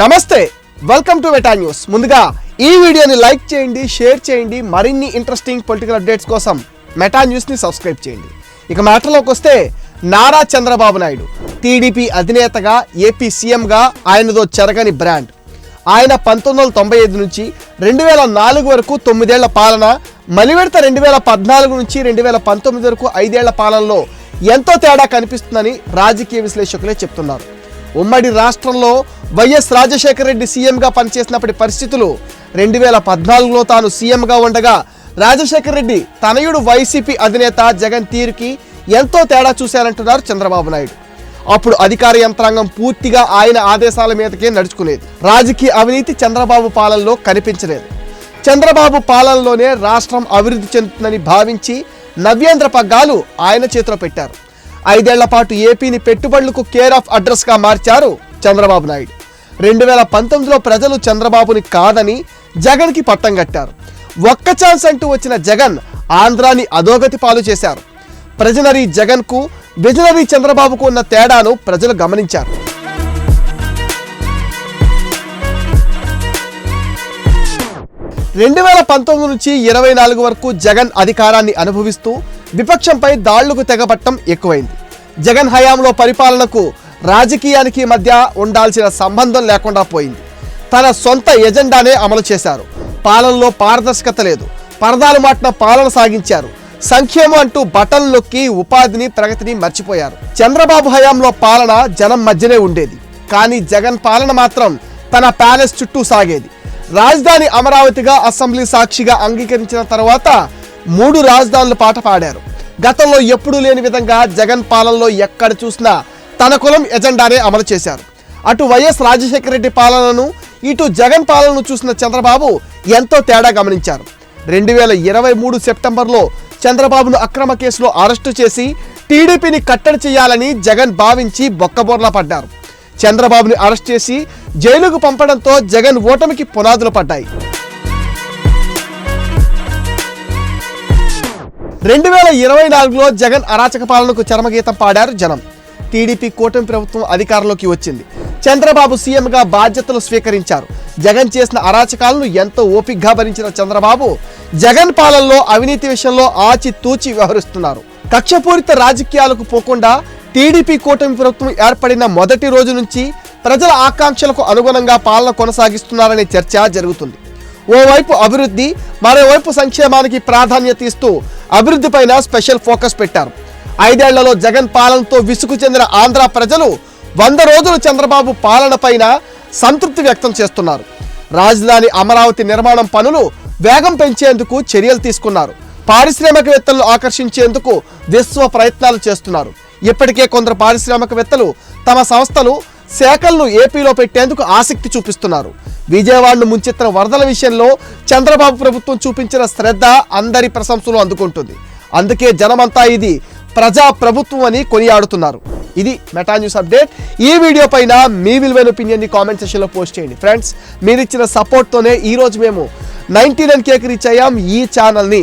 నమస్తే welcome to వెటా news ముందుగా ఈ వీడియోని లైక్ చేయండి షేర్ చేయండి మరిన్ని ఇంట్రెస్టింగ్ పొలిటికల్ అప్డేట్స్ కోసం మెటా న్యూస్ని సబ్స్క్రైబ్ చేయండి. ఇక మ్యాటర్లోకి వస్తే నారా చంద్రబాబు నాయుడు టీడీపీ అధినేతగా ఏపీ సీఎంగా ఆయనదో చెరగని బ్రాండ్ ఆయన పంతొమ్మిది వందల తొంభై ఐదు నుంచి రెండు వేల నాలుగు వరకు తొమ్మిదేళ్ళ పాలన మలివెడత రెండు వేల పద్నాలుగు నుంచి రెండు వేల పంతొమ్మిది వరకు ఐదేళ్ళ పాలనలో ఎంతో తేడా కనిపిస్తుందని రాజకీయ విశ్లేషకులే చెప్తున్నారు. ఉమ్మడి రాష్ట్రంలో వైఎస్ రాజశేఖర రెడ్డి సీఎంగా పనిచేసినప్పటి పరిస్థితులు రెండు వేల పద్నాలుగులో తాను సీఎంగా ఉండగా రాజశేఖర రెడ్డి తనయుడు వైసీపీ అధినేత జగన్ తీరుకి ఎంతో తేడా చూశారంటున్నారు చంద్రబాబు నాయుడు. అప్పుడు అధికార యంత్రాంగం పూర్తిగా ఆయన ఆదేశాల మీదకే నడుచుకునేది. రాజకీయ అవినీతి చంద్రబాబు పాలనలో కనిపించలేదు. చంద్రబాబు పాలనలోనే రాష్ట్రం అభివృద్ధి చెందుతుందని భావించి నవ్యేంద్ర పగ్గాలు ఆయన చేతిలో పెట్టారు. ఐదేళ్ళ పాటు ఏపీని పెట్టుబడులకు కేర్ ఆఫ్ అడ్రస్గా మార్చారు చంద్రబాబు నాయుడు. రెండు వేల పంతొమ్మిదిలో ప్రజలు చంద్రబాబుని కాదని జగన్కి పట్టం కట్టారు. ఒక్క ఛాన్స్ అంటూ వచ్చిన జగన్ ఆంధ్రాని అధోగతి పాలు చేశారు. ప్రజనరీ జగన్కు విజనరీ చంద్రబాబుకు ఉన్న తేడాను ప్రజలు గమనించారు. రెండు వేల పంతొమ్మిది నుంచి ఇరవై నాలుగు వరకు జగన్ అధికారాన్ని అనుభవిస్తూ విపక్షంపై దాళ్ళకు తెగబట్టం ఎక్కువైంది. జగన్ హయాంలో పరిపాలనకు రాజకీయానికి మధ్య ఉండాల్సిన సంబంధం లేకుండా పోయింది. తన సొంత ఎజెండానే అమలు చేశారు. పాలనలో పారదర్శకత లేదు. పరదాలు మాటిన పాలన సాగించారు. సంక్షేమం అంటూ బటన్ నొక్కి ఉపాధిని ప్రగతిని మర్చిపోయారు. చంద్రబాబు హయాంలో పాలన జనం మధ్యనే ఉండేది. కానీ జగన్ పాలన మాత్రం తన ప్యాలెస్ చుట్టూ సాగేది. రాజధాని అమరావతిగా అసెంబ్లీ సాక్షిగా అంగీకరించిన తర్వాత మూడు రాజధానుల పాట పాడారు. గతంలో ఎప్పుడూ లేని విధంగా జగన్ పాలనలో ఎక్కడ చూసినా తన కులం ఎజెండానే అమలు చేశారు. అటు వైఎస్ రాజశేఖర రెడ్డి పాలనను ఇటు జగన్ పాలనను చూసిన చంద్రబాబు ఎంతో తేడా గమనించారు. రెండు వేల ఇరవై మూడు సెప్టెంబర్లో చంద్రబాబును అక్రమ కేసులో అరెస్టు చేసి టీడీపీని కట్టడి చేయాలని జగన్ భావించి బొక్కబోర్లా పడ్డారు. చంద్రబాబుని అరెస్ట్ చేసి జైలుకు పంపడంతో జగన్ ఓటమికి పునాదులు పడ్డాయి. రెండు వేల ఇరవై నాలుగులో జగన్ అరాచక పాలనకు చరమగీతం పాడారు జనం. టీడీపీ కూటమి ప్రభుత్వం అధికారంలోకి వచ్చింది. చంద్రబాబు సీఎంగా బాధ్యతలు స్వీకరించారు. జగన్ చేసిన అరాచకాలను ఎంతో ఓపిగ్గా భరించిన చంద్రబాబు జగన్ పాలనలో అవినీతి విషయంలో ఆచితూచి వ్యవహరిస్తున్నారు. కక్షపూరిత రాజకీయాలకు పోకుండా టీడీపీ కూటమి ప్రభుత్వం ఏర్పడిన మొదటి రోజు నుంచి ప్రజల ఆకాంక్షలకు అనుగుణంగా పాలన కొనసాగిస్తున్నారనే చర్చ జరుగుతుంది. ఓవైపు అభివృద్ధి మరోవైపు సంక్షేమానికి ప్రాధాన్యత ఇస్తూ అభివృద్ధిపైన స్పెషల్ ఫోకస్ పెట్టారు. ఐదేళ్ళలో జగన్ పాలనతో విసుగు చెందిన ఆంధ్ర ప్రజలు వంద రోజులు చంద్రబాబు పాలనపైన సంతృప్తి వ్యక్తం చేస్తున్నారు. రాజధాని అమరావతి నిర్మాణం పనులు వేగం పెంచేందుకు చర్యలు తీసుకున్నారు. పారిశ్రామికవేత్తలను ఆకర్షించేందుకు విశ్వ ప్రయత్నాలు చేస్తున్నారు. ఇప్పటికే కొందరు పారిశ్రామికవేత్తలు తమ సంస్థలు శాఖలను ఏపీలో పెట్టేందుకు ఆసక్తి చూపిస్తున్నారు. విజయవాడను ముంచెత్తిన వరదల విషయంలో చంద్రబాబు ప్రభుత్వం చూపించిన శ్రద్ధ అందరి ప్రశంసలు అందుకుంటుంది. అందుకే జనమంతా ఇది ప్రజా ప్రభుత్వం అని కొనియాడుతున్నారు. ఇది మెటా న్యూస్ అప్డేట్. ఈ వీడియో పైన మీ విలువైన ఒపీనియన్ని కామెంట్ సెక్షన్లో పోస్ట్ చేయండి. ఫ్రెండ్స్ మీరిచ్చిన సపోర్ట్తోనే ఈరోజు మేము నైంటీ నైన్ కేక్ రీచ్ అయ్యాం ఈ ఛానల్ని.